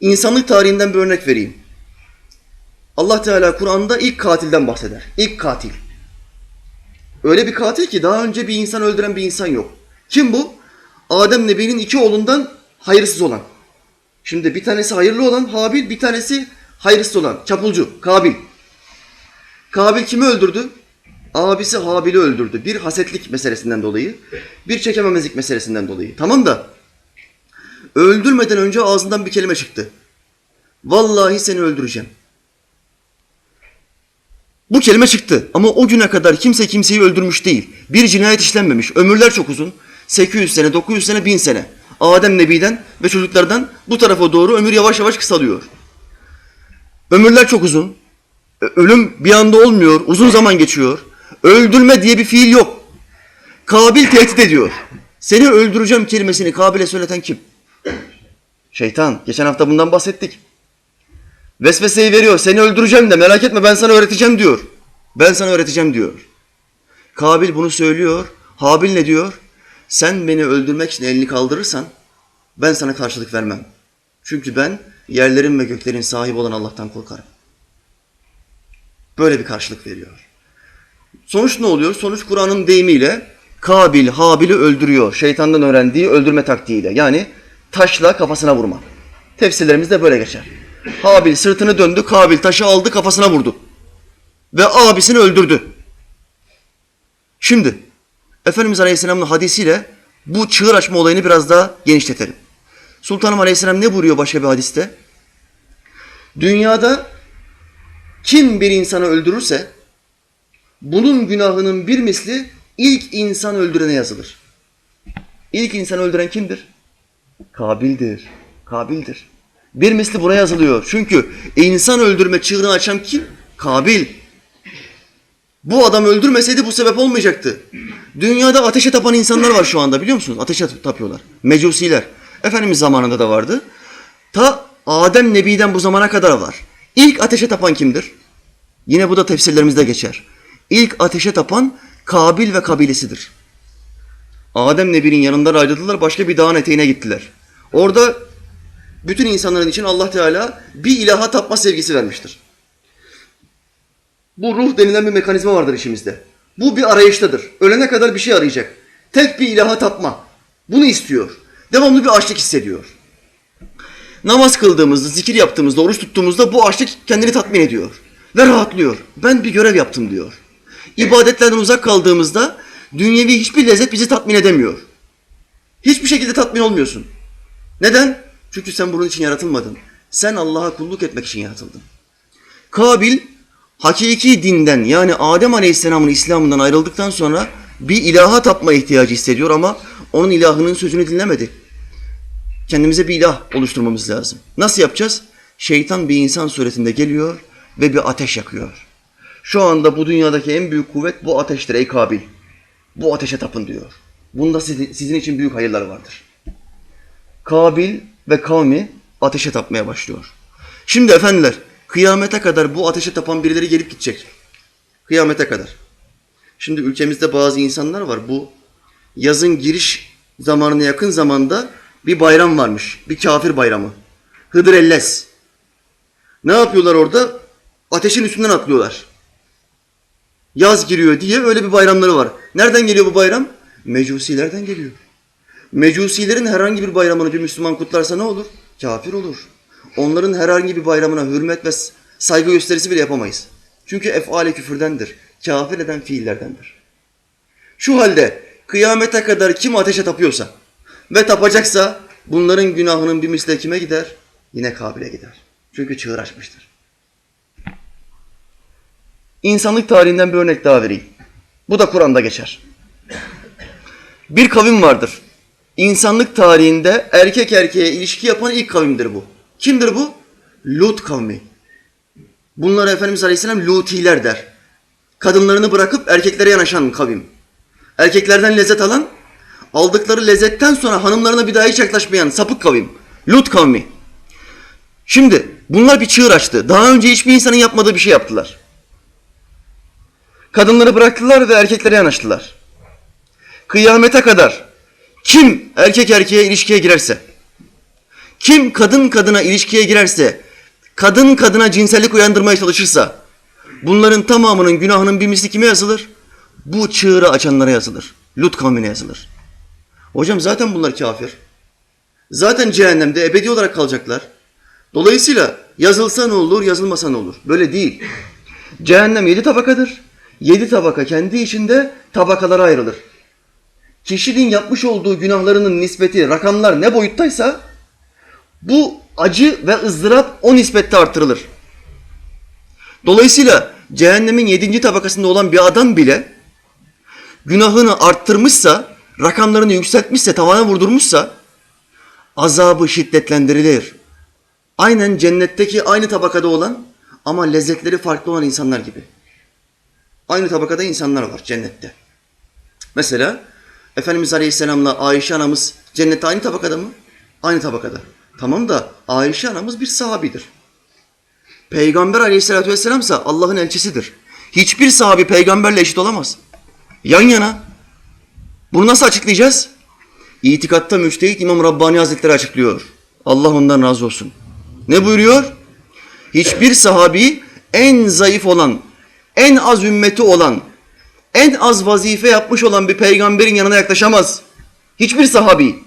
İnsanlık tarihinden bir örnek vereyim. Allah Teala Kur'an'da ilk katilden bahseder. İlk katil. Öyle bir katil ki daha önce bir insan öldüren bir insan yok. Kim bu? Adem Nebi'nin iki oğlundan hayırsız olan. Şimdi bir tanesi hayırlı olan Habil, bir tanesi hayırsız olan çapulcu Kabil. Kabil kimi öldürdü? Abisi Habil'i öldürdü. Bir hasetlik meselesinden dolayı, bir çekememezlik meselesinden dolayı. Tamam da öldürmeden önce ağzından bir kelime çıktı. Vallahi seni öldüreceğim. Bu kelime çıktı ama o güne kadar kimse kimseyi öldürmüş değil. Bir cinayet işlenmemiş. Ömürler çok uzun. 800 sene, 900 sene, 1000 sene. Adem Nebi'den ve çocuklardan bu tarafa doğru ömür yavaş yavaş kısalıyor. Ömürler çok uzun. Ölüm bir anda olmuyor. Uzun zaman geçiyor. Öldürme diye bir fiil yok. Kabil tehdit ediyor. Seni öldüreceğim kelimesini Kabil'e söyleten kim? Şeytan. Geçen hafta bundan bahsettik. Vesveseyi veriyor. Seni öldüreceğim de merak etme ben sana öğreteceğim diyor. Ben sana öğreteceğim diyor. Kabil bunu söylüyor. Habil ne diyor? Sen beni öldürmek için elini kaldırırsan ben sana karşılık vermem. Çünkü ben yerlerin ve göklerin sahibi olan Allah'tan korkarım. Böyle bir karşılık veriyor. Sonuç ne oluyor? Sonuç Kur'an'ın deyimiyle Kabil Habil'i öldürüyor. Şeytandan öğrendiği öldürme taktiğiyle. Yani taşla kafasına vurma. Tefsirlerimizde böyle geçer. Habil sırtını döndü, Kabil taşı aldı kafasına vurdu. Ve abisini öldürdü. Şimdi Efendimiz Aleyhisselam'ın hadisiyle bu çığır açma olayını biraz daha genişletelim. Sultanım Aleyhisselam ne buyuruyor başka bir hadiste? Dünyada kim bir insanı öldürürse bunun günahının bir misli ilk insan öldürene yazılır. İlk insan öldüren kimdir? Kabil'dir. Kabil'dir. Bir misli buna yazılıyor. Çünkü insan öldürme çığırını açan kim? Kabil. Bu adam öldürmeseydi bu sebep olmayacaktı. Dünyada ateşe tapan insanlar var şu anda biliyor musunuz? Ateşe tapıyorlar. Mecusiler. Efendimiz zamanında da vardı. Ta Adem Nebi'den bu zamana kadar var. İlk ateşe tapan kimdir? Yine bu da tefsirlerimizde geçer. İlk ateşe tapan Kabil ve kabilesidir. Adem Nebi'nin yanından ayrıldılar, başka bir dağın eteğine gittiler. Orada bütün insanların için Allah Teala bir ilaha tapma sevgisi vermiştir. Bu ruh denilen bir mekanizma vardır işimizde. Bu bir arayıştadır. Ölene kadar bir şey arayacak. Tek bir ilaha tapma. Bunu istiyor. Devamlı bir açlık hissediyor. Namaz kıldığımızda, zikir yaptığımızda, oruç tuttuğumuzda bu açlık kendini tatmin ediyor. Ve rahatlıyor. Ben bir görev yaptım diyor. İbadetlerden uzak kaldığımızda dünyevi hiçbir lezzet bizi tatmin edemiyor. Hiçbir şekilde tatmin olmuyorsun. Neden? Çünkü sen bunun için yaratılmadın. Sen Allah'a kulluk etmek için yaratıldın. Kabil hakiki dinden yani Adem Aleyhisselam'ın İslam'ından ayrıldıktan sonra bir ilaha tapma ihtiyacı hissediyor ama onun ilahının sözünü dinlemedi. Kendimize bir ilah oluşturmamız lazım. Nasıl yapacağız? Şeytan bir insan suretinde geliyor ve bir ateş yakıyor. Şu anda bu dünyadaki en büyük kuvvet bu ateştir ey Kabil. Bu ateşe tapın diyor. Bunda sizin, için büyük hayırlar vardır. Kabil ve kavmi ateşe tapmaya başlıyor. Şimdi efendiler kıyamete kadar bu ateşe tapan birileri gelip gidecek. Kıyamete kadar. Şimdi ülkemizde bazı insanlar var bu yazın giriş zamanına yakın zamanda bir bayram varmış. Bir kafir bayramı. Hıdır Elles. Ne yapıyorlar orada? Ateşin üstünden atlıyorlar. Yaz giriyor diye öyle bir bayramları var. Nereden geliyor bu bayram? Mecusilerden geliyor. Mecusilerin herhangi bir bayramını bir Müslüman kutlarsa ne olur? Kafir olur. Onların herhangi bir bayramına hürmet ve saygı gösterisi bile yapamayız. Çünkü efali küfürdendir. Kafir eden fiillerdendir. Şu halde kıyamete kadar kim ateşe tapıyorsa ve tapacaksa bunların günahının bir misli kime gider? Yine Kabil'e gider. Çünkü çığır açmıştır. İnsanlık tarihinden bir örnek daha vereyim. Bu da Kur'an'da geçer. Bir kavim vardır. İnsanlık tarihinde erkek erkeğe ilişki yapan ilk kavimdir bu. Kimdir bu? Lut kavmi. Bunlara Efendimiz Aleyhisselam Lutiler der. Kadınlarını bırakıp erkeklere yanaşan kavim. Erkeklerden lezzet alan, aldıkları lezzetten sonra hanımlarına bir daha hiç yaklaşmayan sapık kavim. Lut kavmi. Şimdi bunlar bir çığır açtı. Daha önce hiçbir insanın yapmadığı bir şey yaptılar. Kadınları bıraktılar ve erkeklere yanaştılar. Kıyamete kadar kim erkek erkeğe ilişkiye girerse, Kim kadın kadına ilişkiye girerse, kadın kadına cinsellik uyandırmaya çalışırsa, bunların tamamının günahının bir misli kime yazılır? Bu çığırı açanlara yazılır. Lut kavmine yazılır. Hocam zaten bunlar kafir. Zaten cehennemde ebedi olarak kalacaklar. Dolayısıyla yazılsa ne olur, yazılmasa ne olur? Böyle değil. Cehennem yedi tabakadır. Yedi tabaka kendi içinde tabakalara ayrılır. Kişinin yapmış olduğu günahlarının nispeti, rakamlar ne boyuttaysa bu acı ve ızdırap o nispette artırılır. Dolayısıyla cehennemin yedinci tabakasında olan bir adam bile günahını arttırmışsa, rakamlarını yükseltmişse, tavana vurdurmuşsa azabı şiddetlendirilir. Aynen cennetteki aynı tabakada olan ama lezzetleri farklı olan insanlar gibi. Aynı tabakada insanlar var cennette. Mesela Efendimiz Aleyhisselam'la Ayşe anamız cennette aynı tabakada mı? Aynı tabakada. Tamam da Ayşe anamız bir sahabidir. Peygamber Aleyhisselatü Vesselam ise Allah'ın elçisidir. Hiçbir sahabi peygamberle eşit olamaz. Yan yana. Bunu nasıl açıklayacağız? İtikatta müçtehit İmam Rabbani Hazretleri açıklıyor. Allah ondan razı olsun. Ne buyuruyor? Hiçbir sahabi en zayıf olan, en az ümmeti olan, en az vazife yapmış olan bir peygamberin yanına yaklaşamaz. Hiçbir sahabi.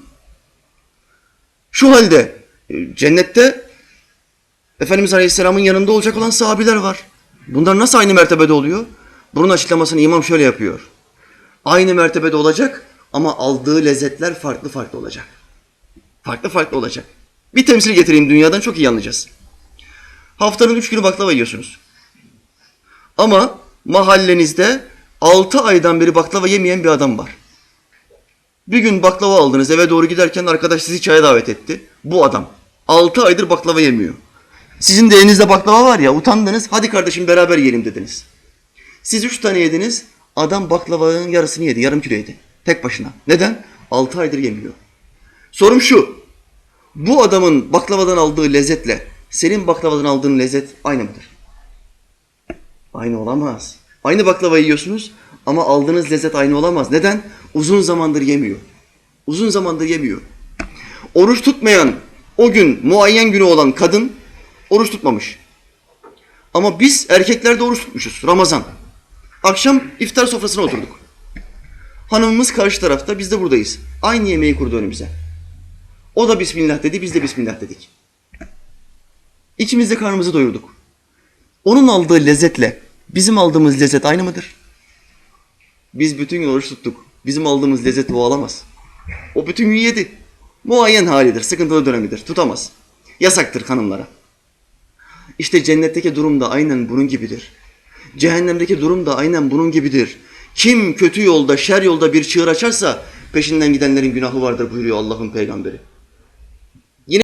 Şu halde e, cennette Efendimiz Aleyhisselam'ın yanında olacak olan sahabiler var. Bunlar nasıl aynı mertebede oluyor? Bunun açıklamasını imam şöyle yapıyor. Aynı mertebede olacak ama aldığı lezzetler farklı farklı olacak. Farklı farklı olacak. Bir temsil getireyim dünyadan çok iyi anlayacağız. Haftanın üç günü baklava yiyorsunuz. Ama mahallenizde altı aydan beri baklava yemeyen bir adam var. Bir gün baklava aldınız eve doğru giderken arkadaş sizi çaya davet etti. Bu adam altı aydır baklava yemiyor. Sizin de elinizde baklava var ya utandınız hadi kardeşim beraber yiyelim dediniz. Siz üç tane yediniz adam baklavanın yarısını yedi yarım kilo yedi. Tek başına. Neden? Altı aydır yemiyor. Sorum şu. Bu adamın baklavadan aldığı lezzetle senin baklavadan aldığın lezzet aynı mıdır? Aynı olamaz. Aynı baklavayı yiyorsunuz ama aldığınız lezzet aynı olamaz. Neden? Uzun zamandır yemiyor. Uzun zamandır yemiyor. Oruç tutmayan o gün muayyen günü olan kadın oruç tutmamış. Ama biz erkekler de oruç tutmuşuz. Ramazan. Akşam iftar sofrasına oturduk. Hanımımız karşı tarafta, biz de buradayız. Aynı yemeği kurdu önümüze. O da Bismillah dedi, biz de Bismillah dedik. İkimiz de karnımızı doyurduk. Onun aldığı lezzetle bizim aldığımız lezzet aynı mıdır? Biz bütün gün oruç tuttuk. Bizim aldığımız lezzet o alamaz. O bütün gün yedi. Muayyen halidir, sıkıntılı dönemidir. Tutamaz. Yasaktır hanımlara. İşte cennetteki durum da aynen bunun gibidir. Cehennemdeki durum da aynen bunun gibidir. Kim kötü yolda, şer yolda bir çığır açarsa peşinden gidenlerin günahı vardır buyuruyor Allah'ın peygamberi.